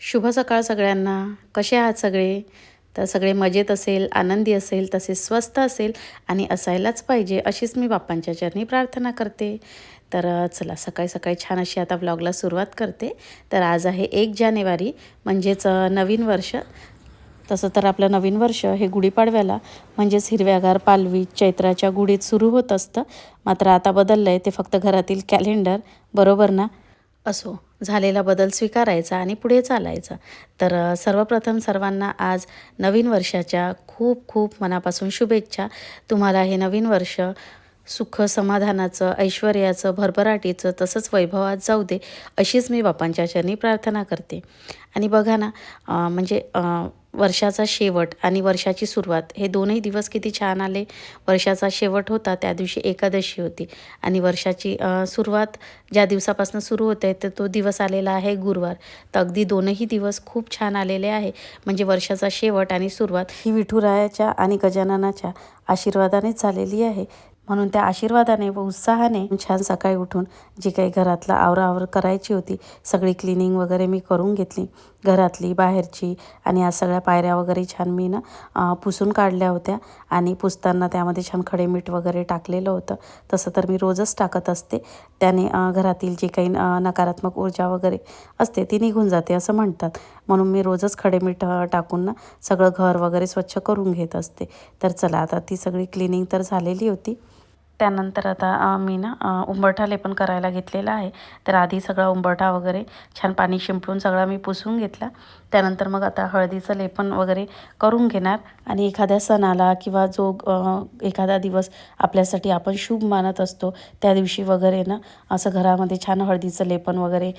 शुभ सकाळ सगळ्यांना. कसे आहात सगळे? तर सगळे मजेत असेल आनंदी असेल तसेच स्वस्त असेल आणि असायलाच पाहिजे अशीच मी बाप्पांच्या चरणी प्रार्थना करते. तर चला सकाळी सकाळी छान अशी आता ब्लॉगला सुरुवात करते. तर आज आहे एक जानेवारी म्हणजेच नवीन वर्ष. तसं तर आपलं नवीन वर्ष हे गुढीपाडव्याला म्हणजेच हिरव्यागार पालवी चैत्राच्या गुढीत सुरू होत असतं. मात्र आता बदललं आहे ते फक्त घरातील कॅलेंडर बरोबर ना? असो झालेला बदल स्वीकारायचा आणि पुढे चालायचा. तर सर्वप्रथम सर्वांना आज नवीन वर्षाच्या खूप खूप मनापासून शुभेच्छा. तुम्हाला हे नवीन वर्ष सुख समाधानाचं ऐश्वर्याचं भरभराटीचं तसंच वैभवात जाऊ दे अशीच मी बापांच्या चरणी प्रार्थना करते. आणि बघा ना म्हणजे वर्षाचा शेवट आणि वर्षाची सुरुवात हे दोनही दिवस किती छान आले. वर्षाचा शेवट होता त्या दिवशी एकादशी होती. आणि वर्षाची सुरुवात ज्या दिवसापासून सुरू होते तर तो दिवस आलेला आहे गुरुवार. तर अगदी दोनही दिवस खूप छान आलेले आहे. म्हणजे वर्षाचा शेवट आणि सुरुवात ही विठुरायाच्या आणि गजाननाच्या आशीर्वादानेच झालेली आहे. म्हणून त्या आशीर्वादाने व उत्साहाने छान सकाळी उठून जी काही घरातला आवराआवर करायची होती सगळी क्लिनिंग वगैरे मी करून घेतली. घरातली बाहेरची आणि या सगळ्या पायऱ्या वगैरे छान मी ना पुसून काढल्या होत्या आणि पुसताना त्यामध्ये छान खडे मीठ वगैरे टाकलेलं होतं. तसं तर मी रोजच टाकत असते. त्याने घरातील जी काही नकारात्मक ऊर्जा वगैरे असते ती निघून जाते असं म्हणतात. म्हणून मी रोजच खडे मीठ टाकून ना सगळं घर वगैरे स्वच्छ करून घेत असते. तर चला आता ती सगळी क्लिनिंग तर झालेली होती. त्यानंतर आता मी ना अ, उंबरठा लेपन करायला घेतलेला आहे. तर आधी सगळा उंबरठा वगैरे छान पाणी शिंपडून सगळा मी पुसून घेतला. त्यानंतर मग आता हळदीचं लेपन वगैरे करून घेणार. आणि एखाद्या सणाला किंवा जो एखादा दिवस आपल्यासाठी आपण शुभ मानत असतो त्या दिवशी वगैरे ना असं घरामध्ये छान हळदीचं लेपन वगैरे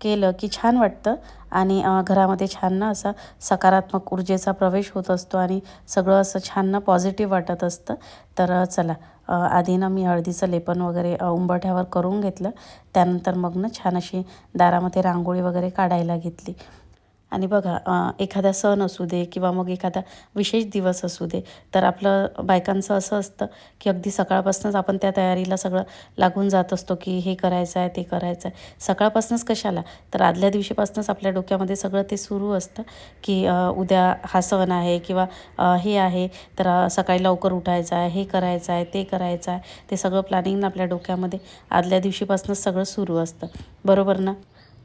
केलं की छान वाटतं. आणि घरामध्ये छान ना असा सकारात्मक ऊर्जेचा प्रवेश होत असतो आणि सगळं असं छान ना पॉझिटिव्ह वाटत असतं. तर चला आधी ना मी हळदीचं लेपन वगैरे उंबरठ्यावर करून घेतलं. त्यानंतर मग ना छान अशी दारामध्ये रांगोळी वगैरे काढायला घेतली. आणि बघा एखादा सण असू दे किंवा मग एखादा विशेष दिवस असू दे तर आपलं बायकांचं असं असतं की अगदी सकाळपासूनच आपण त्या तयारीला सगळं लागून जात असतो की हे करायचं आहे ते करायचं आहे सकाळपासूनच कशाला? तर आदल्या दिवशीपासूनच आपल्या डोक्यामध्ये सगळं ते सुरू असतं की उद्या हा सण आहे किंवा हे आहे तर सकाळी लवकर उठायचं आहे हे करायचं आहे ते करायचं आहे ते सगळं प्लॅनिंग आपल्या डोक्यामध्ये आदल्या दिवशीपासूनच सगळं सुरू असतं. बरोबर ना?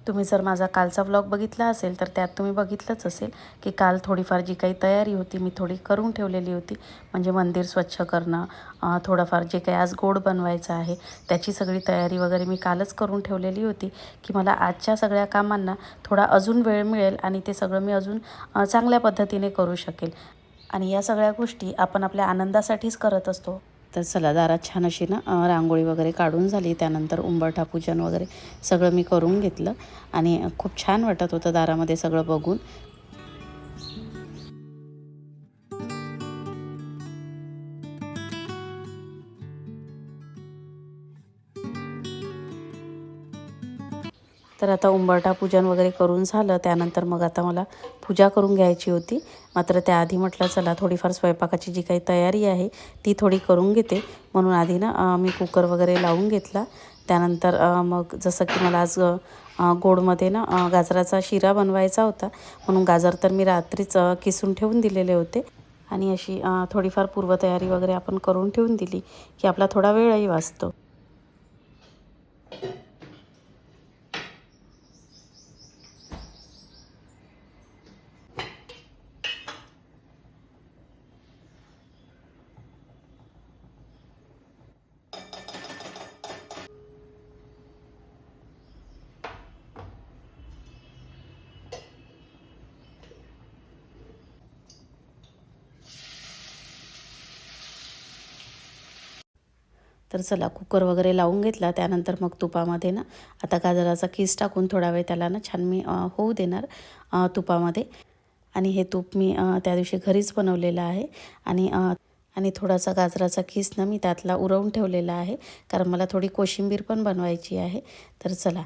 तुम्ही जर माझा कालचा व्लॉग बघितला असेल तर त्यात तुम्ही बघितलंच असेल की काल थोडीफार जी काही तयारी होती मी थोडी करून ठेवलेली होती. म्हणजे मंदिर स्वच्छ करणं थोडंफार जे काही आज गोड बनवायचं आहे त्याची सगळी तयारी वगैरे मी कालच करून ठेवलेली होती की मला आजच्या सगळ्या कामांना थोडा अजून वेळ मिळेल आणि ते सगळं मी अजून चांगल्या पद्धतीने करू शकेल. आणि या सगळ्या गोष्टी आपण आपल्या आनंदासाठीच करत असतो. तर चला दारात छान अशी ना रांगोळी वगैरे काढून झाली. त्यानंतर उंबरठा पूजन वगैरे सगळं मी करून घेतलं आणि खूप छान वाटत होतं दारामध्ये सगळं बघून. तर आता उंबरटा पूजन वगैरे करून झालं. त्यानंतर मग आता मला पूजा करून घ्यायची होती. मात्र त्याआधी म्हटलं चला थोडीफार स्वयंपाकाची जी काही तयारी आहे ती थोडी करून घेते. म्हणून आधी ना मी कुकर वगैरे लावून घेतला. त्यानंतर मग जसं की मला आज गोडमध्ये ना गाजराचा शिरा बनवायचा होता. म्हणून गाजर तर मी रात्रीच किसून ठेवून दिलेले होते. आणि अशी थोडीफार पूर्वतयारी वगैरे आपण करून ठेवून दिली की आपला थोडा वेळही वाचतो. तर चला कुकर वगैरे लावून घेतला. त्यानंतर मग तुपामध्ये ना आता गाजराचा किस टाकून थोडा वेळ त्याला ना छान मी होऊ देणार तुपामध्ये. आणि हे तूप मी त्या दिवशी घरीच बनवलेलं आहे. आणि आणि थोडासा गाजराचा किस ना मी त्यातला उरवून ठेवलेला आहे. कारण मला थोडी कोशिंबीर पण बनवायची आहे. तर चला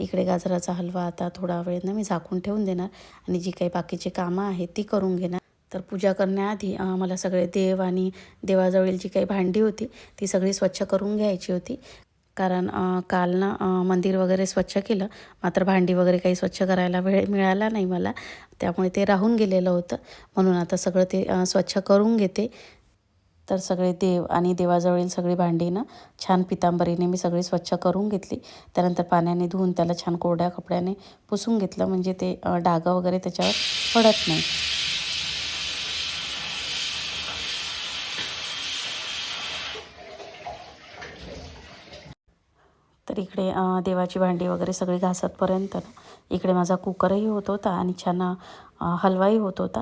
इकडे गाजराचा हलवा आता थोडा वेळ ना मी झाकून ठेवून देणार. आणि जी काही बाकीची कामं आहेत ती करून घेणार. तर पूजा करण्याआधी मला सगळे देव आणि देवाजवळील जी काही भांडी होती ती सगळी स्वच्छ करून घ्यायची होती. कारण काल ना मंदिर वगैरे स्वच्छ केलं मात्र भांडी वगैरे काही स्वच्छ करायला वेळ मिळाला नाही मला. त्यामुळे ते राहून गेलेलं होतं. म्हणून आता सगळं ते स्वच्छ करून घेते. तर सगळे देव आणि देवाजवळील सगळी भांडी ना छान पितांबरीने मी सगळी स्वच्छ करून घेतली. त्यानंतर पाण्याने धुवून त्याला छान कोरड्या कपड्याने पुसून घेतलं. म्हणजे ते डागं वगैरे त्याच्यावर पडत नाही. तर इकडे देवाची भांडी वगैरे सगळी घासतपर्यंत इकडे माझा कुकरही होत होता आणि छान हलवाही होत होता.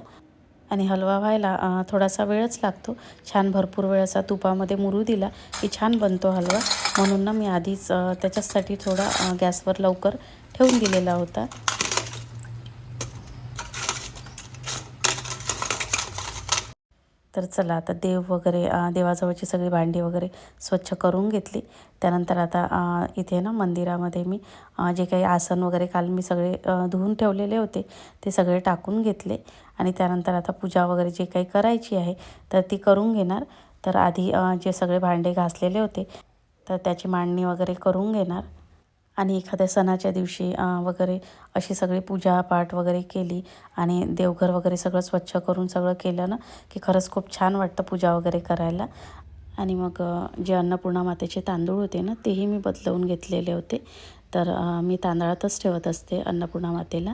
आणि हलवा व्हायला थोडासा वेळच लागतो. छान भरपूर वेळ असा तुपामध्ये मुरू दिला की छान बनतो हलवा. म्हणून ना मी आधीच त्याच्यासाठी थोडा गॅसवर लवकर ठेवून दिलेला होता. तर चला आता देव वगैरे देवाजवळची सगळी भांडी वगैरे स्वच्छ करून घेतली. त्यानंतर आता इथे ना मंदिरामध्ये मी जे काही आसन वगैरे काल मी सगळे धुवून ठेवलेले होते ते सगळे टाकून घेतले. आणि त्यानंतर आता पूजा वगैरे जे काही करायची आहे तर ती करून घेणार. तर आधी जे सगळे भांडे घासलेले होते तर त्याची मांडणी वगैरे करून घेणार. आणि एखाद्या सणाच्या दिवशी वगैरे अशी सगळी पूजापाठ वगैरे केली आणि देवघर वगैरे सगळं स्वच्छ करून सगळं केलं ना की खरंच खूप छान वाटतं पूजा वगैरे करायला. आणि मग जे अन्नपूर्णा मातेचे तांदूळ होते ना तेही मी बदलवून घेतलेले होते. तर मी तांदळातच ठेवत असते अन्नपूर्णा मातेला.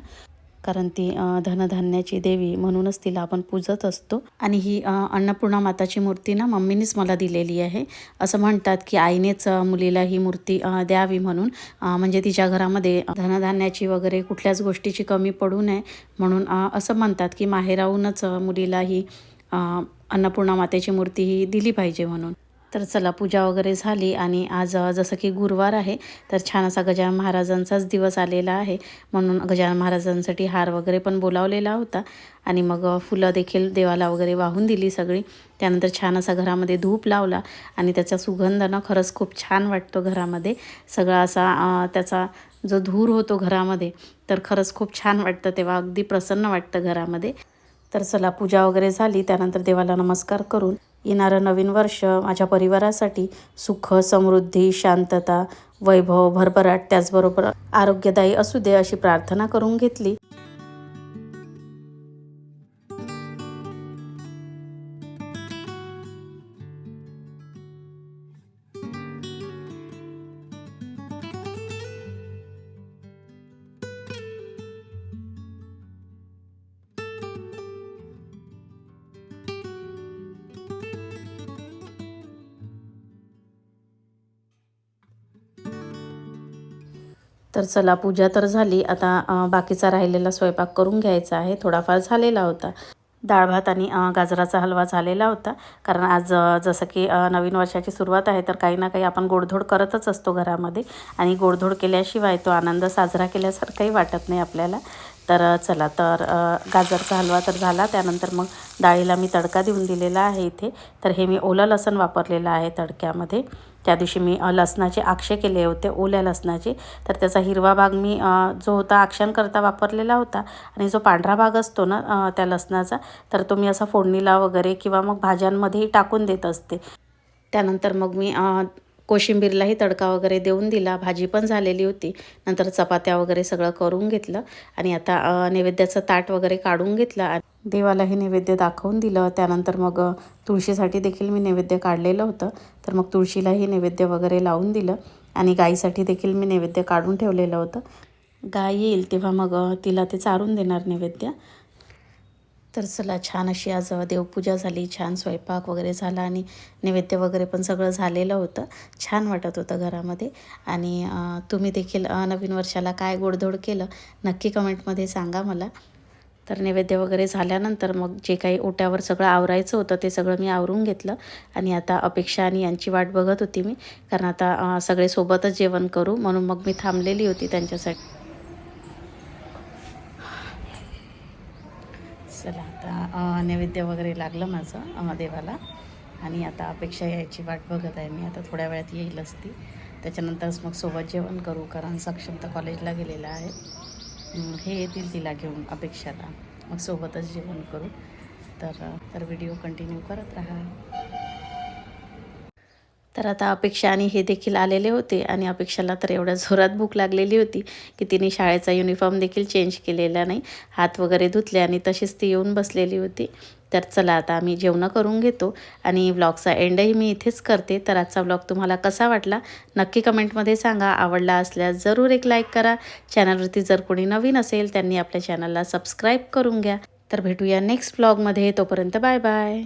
कारण ती धनधान्याची देवी म्हणूनच तिला आपण पूजत असतो. आणि ही अन्नपूर्णा माताची मूर्ती ना मम्मीनीच मला दिलेली आहे. असं म्हणतात की आईनेच मुलीला ही मूर्ती द्यावी म्हणून. म्हणजे तिच्या घरामध्ये धनधान्याची वगैरे कुठल्याच गोष्टीची कमी पडू नये म्हणून असं म्हणतात की माहेराहूनच मुलीला ही अन्नपूर्णा मातेची मूर्ती ही दिली पाहिजे म्हणून. तर चला पूजा वगैरे झाली आणि आज जसं की गुरुवार आहे तर छान असा गजानन महाराजांचाच दिवस आलेला आहे. म्हणून गजानन महाराजांसाठी हार वगैरे पण बोलावलेला होता आणि मग फुलं देखील देवाला वगैरे वाहून दिली सगळी. त्यानंतर छान असा घरामध्ये धूप लावला आणि त्याचा सुगंध ना खरंच खूप छान वाटतो घरामध्ये. सगळा असा त्याचा जो धूर होतो घरामध्ये तर खरंच खूप छान वाटतं तेव्हा. अगदी प्रसन्न वाटतं घरामध्ये. तर चला पूजा वगैरे झाली त्यानंतर देवाला नमस्कार करून येणारं नवीन वर्ष माझ्या परिवारासाठी सुख समृद्धी शांतता वैभव भरभराट त्याचबरोबर आरोग्यदायी असू दे अशी प्रार्थना करून घेतली. तर चला पूजा तर झाली. आता बाकीचा राहिलेला स्वयंपाक करून घ्यायचा आहे. थोडाफार झालेला होता. डाळ भात आणि गाजराचा हलवा झालेला होता. कारण आज जसं की नवीन वर्षाची सुरुवात आहे तर काही ना काही आपण गोडधोड करतच असतो घरामध्ये. आणि गोडधोड केल्याशिवाय तो आनंद साजरा केल्यासारखंही वाटत नाही आपल्याला. तर चला तर गाजरचा हलवा तर झाला. त्यानंतर मग डाळीला मी तडका देऊन दिलेला आहे इथे. तर हे मी ओलं लसण वापरलेलं आहे तडक्यामध्ये. त्या दिवशी मी लसणाचे आक्षे केले होते ओल्या लसणाचे. तर त्याचा हिरवा भाग मी जो होता आक्षांकरता वापरलेला होता आणि जो पांढरा भाग असतो ना त्या लसणाचा तर तो मी असा फोडणीला वगैरे किंवा मग भाज्यांमध्येही टाकून देत असते. त्यानंतर मग मी कोशिंबीरलाही तडका वगैरे देऊन दिला. भाजी पण झालेली होती. नंतर चपात्या वगैरे सगळं करून घेतलं. आणि आता नैवेद्याचं ताट वगैरे काढून घेतलं. आणि देवालाही नैवेद्य दाखवून दिलं. त्यानंतर मग तुळशीसाठी देखील मी नैवेद्य काढलेलं होतं. तर मग तुळशीलाही नैवेद्य वगैरे लावून दिलं. आणि गाईसाठी देखील मी नैवेद्य काढून ठेवलेलं होतं. गाय येईल तेव्हा मग तिला ते चारून देणार नैवेद्य. तर चला छान अशी आज देवपूजा झाली छान स्वयंपाक वगैरे झाला आणि नैवेद्य वगैरे पण सगळं झालेलं होतं. छान वाटत होतं घरामध्ये. आणि तुम्ही देखील नवीन वर्षाला काय गोडधोड केलं नक्की कमेंटमध्ये सांगा मला. तर नैवेद्य वगैरे झाल्यानंतर मग जे काही ओट्यावर सगळं आवरायचं होतं ते सगळं मी आवरून घेतलं. आणि आता अपेक्षा आणि यांची वाट बघत होती मी. कारण आता सगळे सोबतच जेवण करू म्हणून मग मी थांबलेली होती त्यांच्यासाठी चला आता नैवेद्य वगैरे लागलं माझं देवाला आणि आता अपेक्षा यायची वाट बघत आहे मी. आता थोड्या वेळात येईलच ती त्याच्यानंतरच मग सोबत जेवण करू कारण सक्षम तर कॉलेजला गेलेला आहे. हे येतील तिला घेऊन अपेक्षाला. मग सोबतच जेवण करू. तर तर व्हिडिओ कंटिन्यू करत राहा. तर आता अपेक्षा आणि हे देखील आलेले होते आणि अपेक्षाला तर एवढ्या जोरात भूक लागलेली होती की तिने शाळेचा युनिफॉर्म देखील चेंज केलेला नाही. हात वगैरे धुतले आणि तशीच ती येऊन बसलेली होती. तर चला आता आम्ही जेवणं करून घेतो आणि व्लॉगचा एंडही मी इथेच करते. तर आजचा व्लॉग तुम्हाला कसा वाटला? नक्की कमेंटमध्ये सांगा. आवडला असल्यास जरूर एक लाईक करा. चॅनलवरती जर कोणी नवीन असेल त्यांनी आपल्या चॅनलला सबस्क्राईब करून घ्या. तर भेटूया नेक्स्ट व्लॉगमध्ये तोपर्यंत बाय बाय